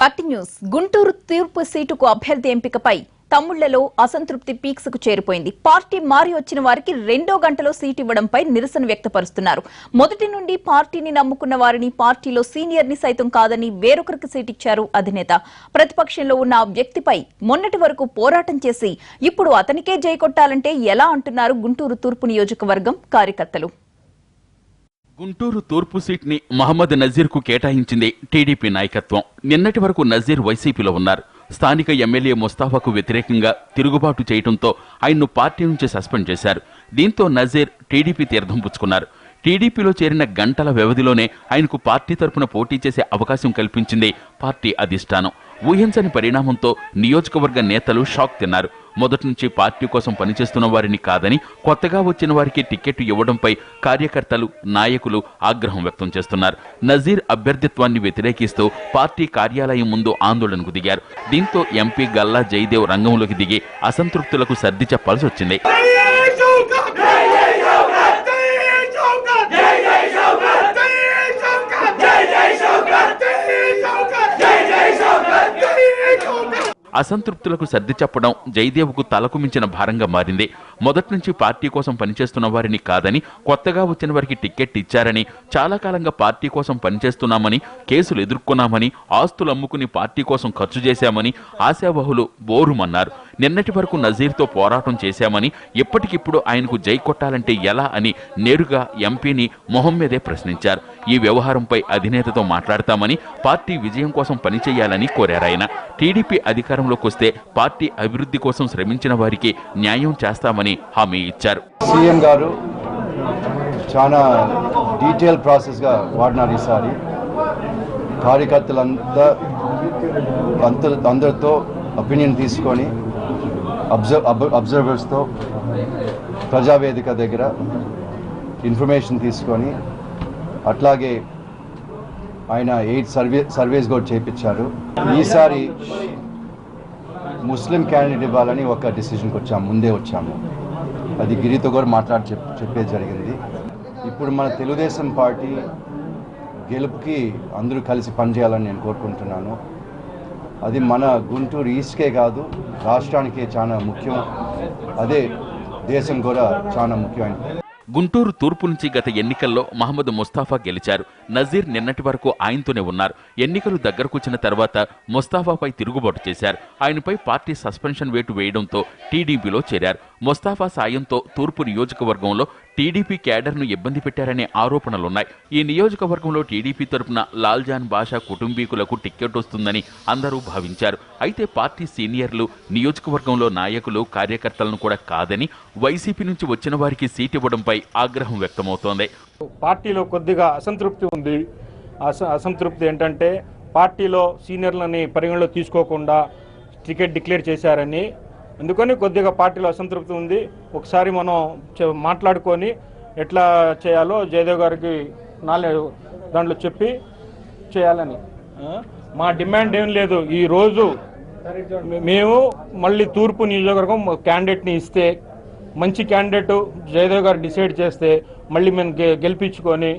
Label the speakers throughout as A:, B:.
A: Party news. Guntur తూర్పు సీటుకు అభ్యర్థి ఎంపికపై తమ్ముళ్ళలో అసంతృప్తి పీక్స్కు చేరిపోయింది. పార్టీ మారి వచ్చిన వారికి రెండో గంటలో సీటు ఇవ్వడంపై నిరసన వ్యక్తపరుస్తున్నారు. మొదటి నుండి పార్టీని నమ్ముకున్న వారిని పార్టీలో సీనియర్ని సైతం కాదని వేరొకరికి సీట్ ఇచ్చారు అధినేత. ప్రతిపక్షంలో ఉన్న వ్యక్తిపై మొన్నటి వరకు పోరాటం చేసి ఇప్పుడు అతనికే జయ కొట్టాలంటే ఎలా అంటున్నారు గుంటూరు తూర్పు నియోజకవర్గం కార్యకర్తలు.
B: గుంటూరు తూర్పు సీట్ని మహమ్మద్ నజీర్కు కేటాయించింది టీడీపీ నాయకత్వం. నిన్నటి వరకు నజీర్ వైసీపీలో ఉన్నారు. స్థానిక ఎమ్మెల్యే ముస్తాఫాకు వ్యతిరేకంగా తిరుగుబాటు చేయడంతో ఆయన్ను పార్టీ నుంచి సస్పెండ్ చేశారు. దీంతో నజీర్ టీడీపీ తీర్థం పుచ్చుకున్నారు. టీడీపీలో చేరిన గంటల వ్యవధిలోనే ఆయనకు పార్టీ తరపున పోటీ చేసే అవకాశం కల్పించింది పార్టీ అధిష్టానం. ఊహించని పరిణామంతో నియోజకవర్గ నేతలు షాక్ తిన్నారు. మొదటి నుంచి పార్టీ కోసం పనిచేస్తున్న వారిని కాదని కొత్తగా వచ్చిన వారికి టికెట్ ఇవ్వడంపై కార్యకర్తలు నాయకులు ఆగ్రహం వ్యక్తం చేస్తున్నారు. నజీర్ అభ్యర్థిత్వాన్ని వ్యతిరేకిస్తూ పార్టీ కార్యాలయం ముందు ఆందోళనకు దిగారు. దీంతో ఎంపీ గల్లా జయదేవ్ రంగంలోకి దిగి అసంతృప్తులకు సర్ది చెప్పాల్సి వచ్చింది. అసంతృప్తులకు సర్ది చెప్పడం జయదేవ్కు తలకు మించిన భారంగా మారింది. మొదటి నుంచి పార్టీ కోసం పనిచేస్తున్న వారిని కాదని కొత్తగా వచ్చిన వారికి టికెట్ ఇచ్చారని చాలా కాలంగా పార్టీ కోసం పనిచేస్తున్నామని కేసులు ఎదుర్కొన్నామని ఆస్తులు అమ్ముకుని పార్టీ కోసం ఖర్చు చేశామని ఆశావహులు బోరుమన్నారు. నిన్నటి వరకు నజీర్తో పోరాటం చేశామని ఇప్పటికిప్పుడు ఆయనకు జై కొట్టాలంటే ఎలా అని నేరుగా ఎంపీని మొహమ్మదే ప్రశ్నించారు. ఈ వ్యవహారంపై అధినేతతో మాట్లాడతామని పార్టీ విజయం కోసం పనిచేయాలని కోరారాయన టీడీపీ అధికారంలోకి వస్తే పార్టీ అభివృద్ధి కోసం శ్రమించిన వారికి న్యాయం చేస్తామని హామీ ఇచ్చారు.
C: సీఎం గారు చాలా డీటెయిల్ ప్రాసెస్గా వాడినారు ఈసారి. కార్యకర్తలంతా అంత అందరితో ఒపీనియన్ తీసుకొని అబ్జర్వ్ అబ్జర్వర్స్తో ప్రజావేదిక దగ్గర ఇన్ఫర్మేషన్ తీసుకొని అట్లాగే ఆయన ఎయిట్ సర్వే సర్వేస్ కూడా చేయించారు ఈసారి ముస్లిం క్యాండిడేట్ ఇవ్వాలని ఒక డిసిషన్కి వచ్చాము ముందే వచ్చాము. అది గిరితో కూడా మాట్లాడి చెప్ చెప్పేది జరిగింది. ఇప్పుడు మన తెలుగుదేశం పార్టీ గెలుపుకి అందరూ కలిసి పనిచేయాలని నేను కోరుకుంటున్నాను. అది మన గుంటూరు ఈస్ట్కే కాదు రాష్ట్రానికే చాలా ముఖ్యం. అదే దేశం కూడా చాలా ముఖ్యమైనది.
B: గుంటూరు తూర్పు నుంచి గత ఎన్నికల్లో మహమ్మద్ ముస్తాఫా గెలిచారు. నజీర్ నిన్నటి వరకు ఆయనతోనే ఉన్నారు. ఎన్నికలు దగ్గరకొచ్చిన తర్వాత ముస్తాఫాపై తిరుగుబాటు చేశారు. ఆయనపై పార్టీ సస్పెన్షన్ వేటు వేయడంతో టీడీపీలో చేరారు. ముస్తాఫా సాయంతో తూర్పు నియోజకవర్గంలో టీడీపీ క్యాడర్ను ఇబ్బంది పెట్టారనే ఆరోపణలున్నాయి. ఈ నియోజకవర్గంలో టీడీపీ తరపున లాల్జాన్ బాషా కుటుంబీకులకు టిక్కెట్ వస్తుందని అందరూ భావించారు. అయితే పార్టీ సీనియర్లు నియోజకవర్గంలో నాయకులు కార్యకర్తలను కూడా కాదని వైసీపీ నుంచి వచ్చిన వారికి సీట్ ఇవ్వడంపై ఆగ్రహం వ్యక్తమవుతోంది.
D: పార్టీలో కొద్దిగా అసంతృప్తి ఉంది. అస అసంతృప్తి ఏంటంటే పార్టీలో సీనియర్లని పరిగణలో తీసుకోకుండా టికెట్ డిక్లేర్ చేశారని అందుకని కొద్దిగా పార్టీలో అసంతృప్తి ఉంది. ఒకసారి మనం చె- మాట్లాడుకొని ఎట్లా చేయాలో జయదేవ్ గారికి నాలుగు దాంట్లో చెప్పి చేయాలని. మా డిమాండ్ ఏం లేదు. ఈ రోజు మేము మళ్ళీ తూర్పు నియోజకవర్గం క్యాండిడేట్ని ఇస్తే మంచి క్యాండిడేట్ జయదేవ్ గారు డిసైడ్ చేస్తే మళ్ళీ మేము గె- గెలిపించుకొని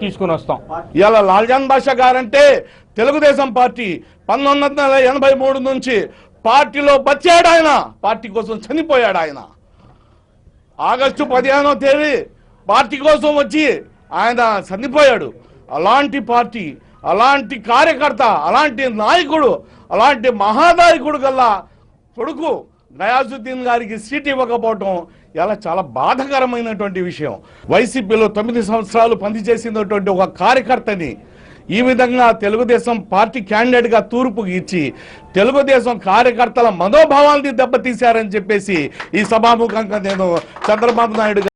D: తీసుకుని వస్తాం.
E: ఇలా లాల్జాన్ బాషా గారంటే తెలుగుదేశం పార్టీ పంతొమ్మిది వందల ఎనభై మూడు నుంచి పార్టీలో బచ్చాడు ఆయన. పార్టీ కోసం చనిపోయాడు ఆయన. ఆగస్టు పదిహేనో తేదీ పార్టీ కోసం వచ్చి ఆయన చనిపోయాడు. అలాంటి పార్టీ అలాంటి కార్యకర్త అలాంటి నాయకుడు అలాంటి మహానాయకుడు గల్లా కొడుకు గయాజుద్దీన్ గారికి సీట్ ఇవ్వకపోవటం ఇలా చాలా బాధకరమైనటువంటి విషయం. వైసీపీలో తొమ్మిది సంవత్సరాలు పనిచేసినటువంటి ఒక కార్యకర్తని ఈ విధంగా తెలుగుదేశం పార్టీ క్యాండిడేట్గా తూర్పు ఇచ్చి తెలుగుదేశం కార్యకర్తల మనోభావాలని దెబ్బతీశారని చెప్పేసి ఈ సభాముఖంగా నేను చంద్రబాబు నాయుడు